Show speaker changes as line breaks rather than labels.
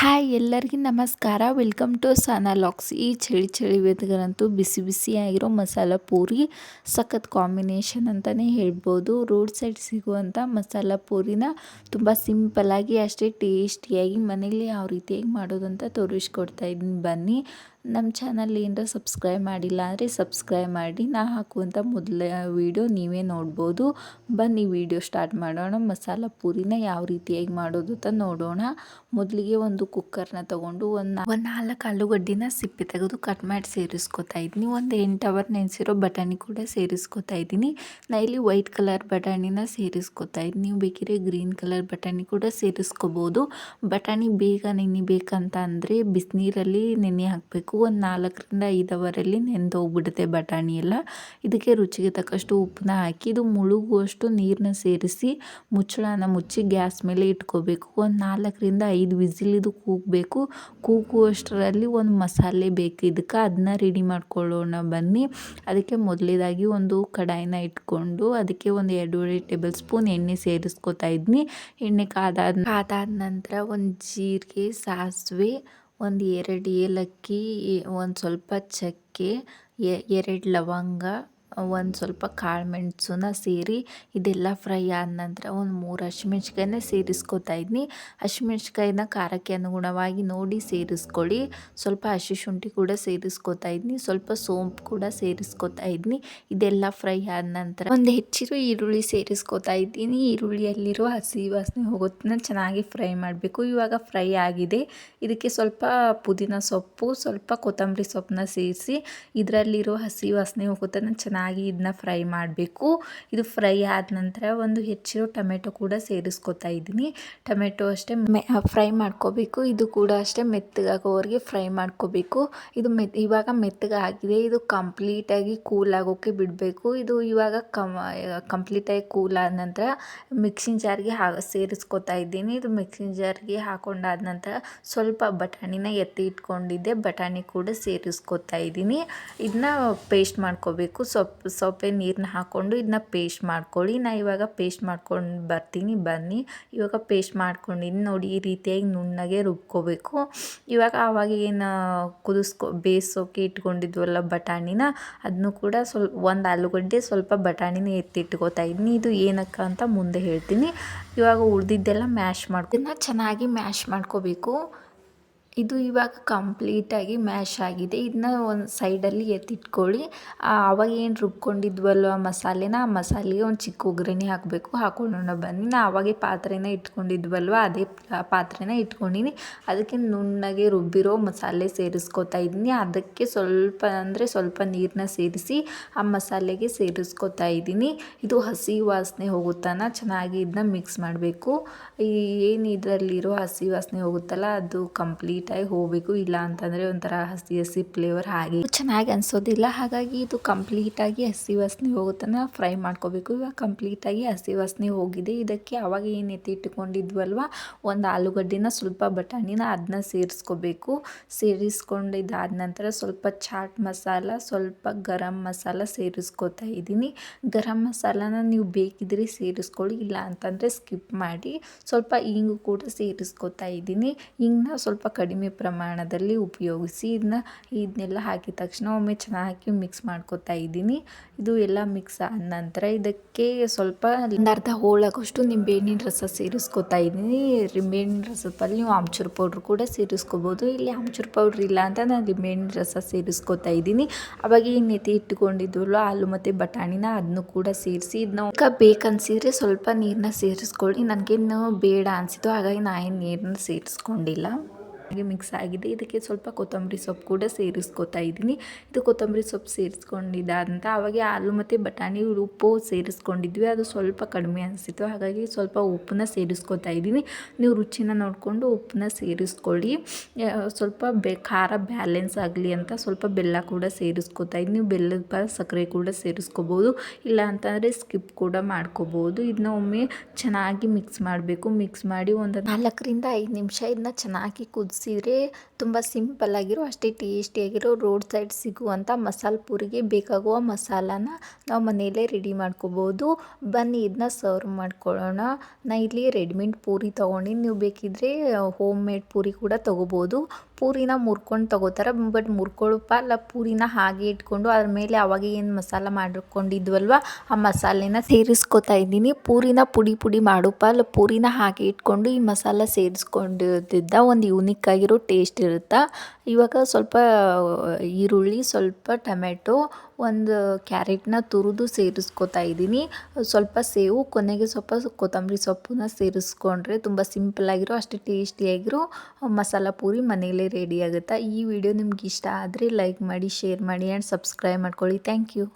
Hi ಎಲ್ಲರಿಗೂ ನಮಸ್ಕಾರ. Welcome to ಸನಾಲಾಕ್ಸ್ ಈ ಚಳಿ ಚಳಿ ವೇದಗಳಂತೂ ಬಿಸಿ ಬಿಸಿ ಆಗಿರೋ ಮಸಾಲ ಪೂರಿ, ಸಖತ್ ಕಾಂಬಿನೇಷನ್ ಅಂತಲೇ ಹೇಳ್ಬೋದು. ರೋಡ್ ಸೈಡ್ ಸಿಗುವಂಥ ಮಸಾಲ ಪೂರಿನ ತುಂಬ ಸಿಂಪಲ್ಲಾಗಿ ಅಷ್ಟೇ ಟೇಸ್ಟಿಯಾಗಿ ಮನೇಲಿ ಯಾವ ರೀತಿಯಾಗಿ ಮಾಡೋದು ಅಂತ ತೋರಿಸ್ಕೊಡ್ತಾ ಇದ್ದೀನಿ. ಬನ್ನಿ ನಮ್ಮ ಚಾನಲ್ ಏನರ ಸಬ್ಸ್ಕ್ರೈಬ್ ಮಾಡಿಲ್ಲ ಅಂದರೆ ಸಬ್ಸ್ಕ್ರೈಬ್ ಮಾಡಿ. ನಾ ಹಾಕುವಂಥ ಮೊದಲ ವೀಡಿಯೋ ನೀವೇ ನೋಡ್ಬೋದು. ಬನ್ನಿ ವೀಡಿಯೋ ಸ್ಟಾರ್ಟ್ ಮಾಡೋಣ. ಮಸಾಲ ಪೂರಿನ ಯಾವ ರೀತಿಯಾಗಿ ಮಾಡೋದು ಅಂತ ನೋಡೋಣ. ಮೊದಲಿಗೆ ಒಂದು ಕುಕ್ಕರ್ನ ತೊಗೊಂಡು ಒಂದು ಒಂದು ನಾಲ್ಕು ಆಲೂಗಡ್ಡಿನ ಸಿಪ್ಪೆ ತೆಗೆದು ಕಟ್ ಮಾಡಿ ಸೇರಿಸ್ಕೊತಾ ಇದ್ದೀನಿ. ಒಂದು ಎಂಟು ಅವರ್ ನೆನೆಸಿರೋ ಬಟಾಣಿ ಕೂಡ ಸೇರಿಸ್ಕೊತಾ ಇದ್ದೀನಿ. ನಾ ಇಲ್ಲಿ ವೈಟ್ ಕಲರ್ ಬಟಾಣಿನ ಸೇರಿಸ್ಕೊತಾ ಇದ್ದೀನಿ ನೀವು ಬೇಕಿದ್ರೆ ಗ್ರೀನ್ ಕಲರ್ ಬಟಾಣಿ ಕೂಡ ಸೇರಿಸ್ಕೋಬೋದು. ಬಟಾಣಿ ಬೇಗ ನೆನಿಬೇಕಂತ ಅಂದರೆ ಬಿಸಿನೀರಲ್ಲಿ ನೆನೆ ಹಾಕಬೇಕು. ಒಂದು ನಾಲ್ಕರಿಂದ ಐದು ಅವರಲ್ಲಿ ನೆಂದು ಹೋಗ್ಬಿಡುತ್ತೆ ಬಟಾಣಿ ಎಲ್ಲ. ಇದಕ್ಕೆ ರುಚಿಗೆ ತಕ್ಕಷ್ಟು ಉಪ್ಪನ್ನ ಹಾಕಿ ಇದು ಮುಳುಗುವಷ್ಟು ನೀರನ್ನ ಸೇರಿಸಿ ಮುಚ್ಚಳನ ಮುಚ್ಚಿ ಗ್ಯಾಸ್ ಮೇಲೆ ಇಟ್ಕೋಬೇಕು. ಒಂದು ನಾಲ್ಕರಿಂದ ಐದು ವಿಸಿಲ್ ಇದು ಕೂಗಬೇಕು. ಕೂಗುವಷ್ಟರಲ್ಲಿ ಒಂದು ಮಸಾಲೆ ಬೇಕು ಇದಕ್ಕೆ. ಅದನ್ನ ರೆಡಿ ಮಾಡ್ಕೊಳ್ಳೋಣ ಬನ್ನಿ. ಅದಕ್ಕೆ ಮೊದಲೇದಾಗಿ ಒಂದು ಕಡಾಯಿನ ಇಟ್ಕೊಂಡು ಅದಕ್ಕೆ ಒಂದು ಎರಡೂವರೆ ಟೇಬಲ್ ಸ್ಪೂನ್ ಎಣ್ಣೆ ಸೇರಿಸ್ಕೊತಾ ಇದ್ನಿ. ಎಣ್ಣೆ ಕಾದಾದ ಕಾದಾದ ನಂತರ ಒಂದು ಜೀರಿಗೆ, ಸಾಸಿವೆ ಒಂದು ಎರಡು ಏಲಕ್ಕಿ ಒಂದು ಸ್ವಲ್ಪ ಚಕ್ಕೆ ಎರಡು ಲವಂಗ ಒಂದು ಸ್ವಲ್ಪ ಕಾಳು ಮೆಣಸನ್ನ ಸೇರಿ ಇದೆಲ್ಲ ಫ್ರೈ ಆದ ನಂತರ ಒಂದು ಮೂರು ಹಸಿಮೆಣ್ಸಿಕಾಯನ್ನ ಸೇರಿಸ್ಕೊತಾ ಇದ್ನಿ. ಹಸಿಮೆಣ್ಸಿಕಾಯಿನ ಖಾರಕ್ಕೆ ಅನುಗುಣವಾಗಿ ನೋಡಿ ಸೇರಿಸ್ಕೊಳ್ಳಿ. ಸ್ವಲ್ಪ ಹಸಿ ಶುಂಠಿ ಕೂಡ ಸೇರಿಸ್ಕೊತಾ ಇದ್ನಿ. ಸ್ವಲ್ಪ ಸೋಂಪು ಕೂಡ ಸೇರಿಸ್ಕೊತಾ ಇದ್ನಿ. ಇದೆಲ್ಲ ಫ್ರೈ ಆದ ನಂತರ ಒಂದು ಹೆಚ್ಚಿರೋ ಈರುಳ್ಳಿ ಸೇರಿಸ್ಕೊತಾ ಇದ್ದೀನಿ. ಈರುಳ್ಳಿಯಲ್ಲಿರೋ ಹಸಿ ವಾಸನೆ ಹೋಗೋದನ್ನ ಚೆನ್ನಾಗಿ ಫ್ರೈ ಮಾಡಬೇಕು. ಇವಾಗ ಫ್ರೈ ಆಗಿದೆ. ಇದಕ್ಕೆ ಸ್ವಲ್ಪ ಪುದೀನ ಸೊಪ್ಪು, ಸ್ವಲ್ಪ ಕೊತ್ತಂಬರಿ ಸೊಪ್ಪನ್ನ ಸೇರಿಸಿ ಇದರಲ್ಲಿರೋ ಹಸಿ ವಾಸನೆ ಹೋಗೋದನ್ನು ಚೆನ್ನಾಗಿ ಚೆನ್ನಾಗಿ ಇದನ್ನ ಫ್ರೈ ಮಾಡಬೇಕು. ಇದು ಫ್ರೈ ಆದ ನಂತರ ಒಂದು ಹೆಚ್ಚಿರೋ ಟೊಮೆಟೊ ಕೂಡ ಸೇರಿಸ್ಕೊತಾ ಇದ್ದೀನಿ. ಟೊಮೆಟೊ ಅಷ್ಟೇ ಫ್ರೈ ಮಾಡ್ಕೋಬೇಕು. ಇದು ಕೂಡ ಅಷ್ಟೇ ಮೆತ್ತಗಾಗೋವರೆಗೆ ಫ್ರೈ ಮಾಡ್ಕೋಬೇಕು. ಇದು ಮೆತ್, ಇವಾಗ ಮೆತ್ತಗಾಗಿದೆ. ಇದು ಕಂಪ್ಲೀಟಾಗಿ ಕೂಲ್ ಆಗೋಕ್ಕೆ ಬಿಡಬೇಕು. ಇದು ಇವಾಗ ಕಮ್ ಕಂಪ್ಲೀಟಾಗಿ ಕೂಲ್ ಆದ ನಂತರ ಮಿಕ್ಸಿಂಗ್ ಜಾರ್ಗೆ ಹಾ, ಸೇರಿಸ್ಕೊತಾ ಇದ್ದೀನಿ. ಇದು ಮಿಕ್ಸಿಂಗ್ ಜಾರ್ಗೆ ಹಾಕೊಂಡಾದ ನಂತರ ಸ್ವಲ್ಪ ಬಟಾಣಿನ ಎತ್ತಿ ಇಟ್ಕೊಂಡಿದ್ದೆ. ಬಟಾಣಿ ಕೂಡ ಸೇರಿಸ್ಕೊತಾ ಇದ್ದೀನಿ. ಇದನ್ನ ಪೇಸ್ಟ್ ಮಾಡ್ಕೋಬೇಕು. ಸೊಪ್ಪು ಸೊಪ್ಪೆ ನೀರನ್ನ ಹಾಕ್ಕೊಂಡು ಇದನ್ನ ಪೇಸ್ಟ್ ಮಾಡ್ಕೊಳ್ಳಿ. ನಾ ಇವಾಗ ಪೇಸ್ಟ್ ಮಾಡ್ಕೊಂಡು ಬರ್ತೀನಿ, ಬನ್ನಿ. ಇವಾಗ ಪೇಸ್ಟ್ ಮಾಡ್ಕೊಂಡಿನಿ. ನೋಡಿ, ಈ ರೀತಿಯಾಗಿ ನುಣ್ಣಗೆ ರುಬ್ಕೋಬೇಕು. ಇವಾಗ ಆವಾಗ ಏನು ಕುದಿಸ್ಕೊ, ಬೇಯಿಸೋಕೆ ಇಟ್ಕೊಂಡಿದ್ವಲ್ಲ ಬಟಾಣಿನ ಅದನ್ನು ಕೂಡ ಸ್ವಲ್ಪ, ಒಂದು ಆಲೂಗಡ್ಡೆ ಸ್ವಲ್ಪ ಬಟಾಣಿನ ಎತ್ತಿಟ್ಕೋತಾ ಇದ್ದೀನಿ ಇದು ಏನಕ್ಕ ಅಂತ ಮುಂದೆ ಹೇಳ್ತೀನಿ. ಇವಾಗ ಉಳಿದಿದ್ದೆಲ್ಲ ಮ್ಯಾಶ್ ಮಾಡ್ಕೊಂಡು ಚೆನ್ನಾಗಿ ಮ್ಯಾಶ್ ಮಾಡ್ಕೋಬೇಕು. ಇದು ಇವಾಗ ಕಂಪ್ಲೀಟಾಗಿ ಮ್ಯಾಶ್ ಆಗಿದೆ. ಇದನ್ನ ಒಂದು ಸೈಡಲ್ಲಿ ಎತ್ತಿಟ್ಕೊಳ್ಳಿ. ಆವಾಗ ಏನು ರುಬ್ಕೊಂಡಿದ್ವಲ್ವ ಮಸಾಲೆನ? ಆ ಮಸಾಲೆಗೆ ಒಂದು ಚಿಕ್ಕ ಒಗ್ಗರಣೆ ಹಾಕಬೇಕು. ಹಾಕೊಳ್ಳೋಣ ಬನ್ನಿ. ನಾ ಆವಾಗೆ ಪಾತ್ರೆನ ಇಟ್ಕೊಂಡಿದ್ವಲ್ವ? ಅದೇ ಪಾತ್ರೆನ ಇಟ್ಕೊಂಡಿನಿ. ಅದಕ್ಕೆ ನುಣ್ಣಗೆ ರುಬ್ಬಿರೋ ಮಸಾಲೆ ಸೇರಿಸ್ಕೊತಾ ಇದ್ದೀನಿ. ಅದಕ್ಕೆ ಸ್ವಲ್ಪ ಅಂದರೆ ಸ್ವಲ್ಪ ನೀರನ್ನ ಸೇರಿಸಿ ಆ ಮಸಾಲೆಗೆ ಸೇರಿಸ್ಕೊತಾ ಇದ್ದೀನಿ. ಇದು ಹಸಿ ವಾಸನೆ ಹೋಗುತ್ತಾನ? ಚೆನ್ನಾಗಿ ಇದನ್ನ ಮಿಕ್ಸ್ ಮಾಡಬೇಕು. ಈ ಏನು ಇದರಲ್ಲಿರೋ ಹಸಿ ವಾಸನೆ ಹೋಗುತ್ತಲ್ಲ, ಅದು ಕಂಪ್ಲೀಟ್ ನೀಟಾಗಿ ಹೋಗಬೇಕು ಇಲ್ಲ ಅಂತಂದರೆ ಒಂಥರ ಹಸಿ ಹಸಿ ಫ್ಲೇವರ್ ಹಾಗೆ. ಚೆನ್ನಾಗಿ ಅನಿಸೋದಿಲ್ಲ, ಹಾಗಾಗಿ ಇದು ಕಂಪ್ಲೀಟಾಗಿ ಹಸಿ ವಾಸನೆ ಹೋಗುತ್ತನ ಫ್ರೈ ಮಾಡ್ಕೋಬೇಕು. ಇವಾಗ ಕಂಪ್ಲೀಟಾಗಿ ಹಸಿ ವಾಸನೆ ಹೋಗಿದೆ. ಇದಕ್ಕೆ ಅವಾಗ ಏನು ಎತ್ತಿ ಇಟ್ಟುಕೊಂಡಿದ್ವಲ್ವ ಒಂದು ಆಲೂಗಡ್ಡಿನ ಸ್ವಲ್ಪ ಬಟಾಣಿನ ಅದನ್ನ ಸೇರಿಸ್ಕೋಬೇಕು. ಸೇರಿಸ್ಕೊಂಡಿದ್ದಾದ ನಂತರ ಸ್ವಲ್ಪ ಚಾಟ್ ಮಸಾಲ, ಸ್ವಲ್ಪ ಗರಂ ಮಸಾಲ ಸೇರಿಸ್ಕೋತಾ ಇದ್ದೀನಿ. ಗರಂ ಮಸಾಲಾನ ನೀವು ಬೇಕಿದ್ರೆ ಸೇರಿಸ್ಕೊಳ್ಳಿ, ಇಲ್ಲ ಅಂತಂದರೆ ಸ್ಕಿಪ್ ಮಾಡಿ ಸ್ವಲ್ಪ ಇಂಗು ಕೂಡ ಸೇರಿಸ್ಕೋತಾ ಇದ್ದೀನಿ. ಹಿಂಗನ್ನ ಸ್ವಲ್ಪ ಕಡಿಮೆ ಕಡಿಮೆ ಪ್ರಮಾಣದಲ್ಲಿ ಉಪಯೋಗಿಸಿ ಇದನ್ನ ಇದನ್ನೆಲ್ಲ ಹಾಕಿದ ತಕ್ಷಣ ಒಮ್ಮೆ ಚೆನ್ನಾಗಿ ಮಿಕ್ಸ್ ಮಾಡ್ಕೊತಾ ಇದ್ದೀನಿ. ಇದು ಎಲ್ಲ ಮಿಕ್ಸ್ ಆದ ನಂತರ ಇದಕ್ಕೆ ಸ್ವಲ್ಪ ಅರ್ಧ ಹೋಳಾಗೋಷ್ಟು ನಿಂಬೆಹಣ್ಣಿನ ರಸ ಸೇರಿಸ್ಕೊತಾ ಇದ್ದೀನಿ. ನಿಂಬೆಹಣ್ಣಿನ ರಸದಲ್ಲಿ ನೀವು ಆಮ್ಚೂರು ಪೌಡ್ರ್ ಕೂಡ ಸೇರಿಸ್ಕೋಬೋದು. ಇಲ್ಲಿ ಆಮ್ಚೂರು ಪೌಡ್ರ್ ಇಲ್ಲ ಅಂತ ನಾನು ನಿಂಬೆಹಣ್ಣಿನ ರಸ ಸೇರಿಸ್ಕೊತಾ ಇದ್ದೀನಿ. ಅವಾಗ ಈ ನೆತ್ತಿ ಇಟ್ಕೊಂಡಿದ್ವಲ್ಲ ಹಾಲು ಮತ್ತು ಬಟಾಣಿನ ಅದನ್ನು ಕೂಡ ಸೇರಿಸಿ ಇದನ್ನ ಬೇಕನ್ಸಿದ್ರೆ ಸ್ವಲ್ಪ ನೀರನ್ನ ಸೇರಿಸ್ಕೊಳ್ಳಿ. ನನಗೇನು ಬೇಡ ಅನಿಸಿತು ಹಾಗಾಗಿ ನಾನು ಏನು ನೀರನ್ನ ಸೇರಿಸ್ಕೊಂಡಿಲ್ಲ. ಹಾಗೆ ಮಿಕ್ಸ್ ಆಗಿದೆ. ಇದಕ್ಕೆ ಸ್ವಲ್ಪ ಕೊತ್ತಂಬರಿ ಸೊಪ್ಪು ಕೂಡ ಸೇರಿಸ್ಕೊತಾ ಇದ್ದೀನಿ. ಇದು ಕೊತ್ತಂಬರಿ ಸೊಪ್ಪು ಸೇರಿಸ್ಕೊಂಡಿದ್ದಾದಂತ ಅವಾಗೆ ಆಲೂ ಮತ್ತು ಬಟಾಣಿ ಉಪ್ಪು ಸೇರಿಸ್ಕೊಂಡಿದ್ವಿ. ಅದು ಸ್ವಲ್ಪ ಕಡಿಮೆ ಅನಿಸಿತ್ತು. ಹಾಗಾಗಿ ಸ್ವಲ್ಪ ಉಪ್ಪನ್ನ ಸೇರಿಸ್ಕೊತಾ ಇದ್ದೀನಿ. ನೀವು ರುಚಿನ ನೋಡಿಕೊಂಡು ಉಪ್ಪನ್ನ ಸೇರಿಸ್ಕೊಳ್ಳಿ. ಸ್ವಲ್ಪ ಬೆ, ಖಾರ ಬ್ಯಾಲೆನ್ಸ್ ಆಗಲಿ ಅಂತ ಸ್ವಲ್ಪ ಬೆಲ್ಲ ಕೂಡ ಸೇರಿಸ್ಕೊತಾ ಇದ್ದೀನಿ. ನೀವು ಬೆಲ್ಲದ ಪರ ಸಕ್ಕರೆ ಕೂಡ ಸೇರಿಸ್ಕೋಬೋದು. ಇಲ್ಲ ಅಂತಂದರೆ ಸ್ಕಿಪ್ ಕೂಡ ಮಾಡ್ಕೋಬೋದು. ಇದನ್ನ ಒಮ್ಮೆ ಚೆನ್ನಾಗಿ ಮಿಕ್ಸ್ ಮಾಡಬೇಕು. ಮಿಕ್ಸ್ ಮಾಡಿ ಒಂದು ನಾಲ್ಕರಿಂದ ಐದು ನಿಮಿಷ ಇದನ್ನ ಚೆನ್ನಾಗಿ ಕುದಿಸ್ ಮುಗಿಸಿದ್ರೆ ತುಂಬ ಸಿಂಪಲ್ಲಾಗಿರೋ ಅಷ್ಟೇ ಟೇಸ್ಟಿಯಾಗಿರೋ ರೋಡ್ ಸೈಡ್ ಸಿಗುವಂಥ ಮಸಾಲೆ ಪೂರಿಗೆ ಬೇಕಾಗುವ ಮಸಾಲಾನ ನಾವು ಮನೆಯಲ್ಲೇ ರೆಡಿ ಮಾಡ್ಕೋಬೋದು. ಬನ್ನಿ ಇದನ್ನ ಸರ್ವ್ ಮಾಡ್ಕೊಳ್ಳೋಣ. ನಾ ಇಲ್ಲಿ ರೆಡಿಮೇಡ್ ಪೂರಿ ತೊಗೊಂಡಿನಿ. ನೀವು ಬೇಕಿದ್ದರೆ ಹೋಮ್ ಮೇಡ್ ಪೂರಿ ಕೂಡ ತೊಗೋಬೋದು. ಪೂರಿನ ಮುರ್ಕೊಂಡು ತೊಗೋತಾರೆ. ಬಟ್ ಮುರ್ಕೊಳ್ಳೋ ಪಾಲ ಪೂರಿನ ಹಾಗೆ ಇಟ್ಕೊಂಡು ಅದ್ರ ಮೇಲೆ ಅವಾಗ ಏನು ಮಸಾಲ ಮಾಡಿಕೊಂಡಿದ್ವಲ್ವ, ಆ ಮಸಾಲೆನ ಸೇರಿಸ್ಕೊತಾ ಇದ್ದೀನಿ. ಪೂರಿನ ಪುಡಿ ಪುಡಿ ಮಾಡೋ ಅಲ್ಲ, ಪೂರಿನ ಹಾಗೆ ಇಟ್ಕೊಂಡು ಈ ಮಸಾಲ ಸೇರಿಸ್ಕೊಂಡಿದ್ದ ಒಂದು ಯೂನಿಕ್ ಆಗಿರೋ ಟೇಸ್ಟ್ ಇರುತ್ತೆ? ಇವಾಗ ಸ್ವಲ್ಪ ಈರುಳ್ಳಿ, ಸ್ವಲ್ಪ ಟೊಮೆಟೊ ಒಂದು ಕ್ಯಾರೆಟ್ನ ತುರಿದು ಸೇರಿಸ್ಕೊತಾ ಇದ್ದೀನಿ. ಸ್ವಲ್ಪ ಸೇವು, ಕೊನೆಗೆ ಸ್ವಲ್ಪ ಕೊತ್ತಂಬರಿ ಸೊಪ್ಪನ್ನ ಸೇರಿಸ್ಕೊಂಡ್ರೆ ತುಂಬ ಸಿಂಪಲ್ಲಾಗಿರೋ ಅಷ್ಟು ಟೇಸ್ಟಿಯಾಗಿರೋ ಮಸಾಲ ಪೂರಿ ಮನೆಯಲ್ಲೇ ರೆಡಿ ಆಗುತ್ತೆ? ಈ ವಿಡಿಯೋ ನಿಮ್ಗೆ ಇಷ್ಟ ಆದರೆ ಲೈಕ್ ಮಾಡಿ, ಶೇರ್ ಮಾಡಿ, ಆ್ಯಂಡ್ ಸಬ್ಸ್ಕ್ರೈಬ್ ಮಾಡ್ಕೊಳ್ಳಿ. Thank you.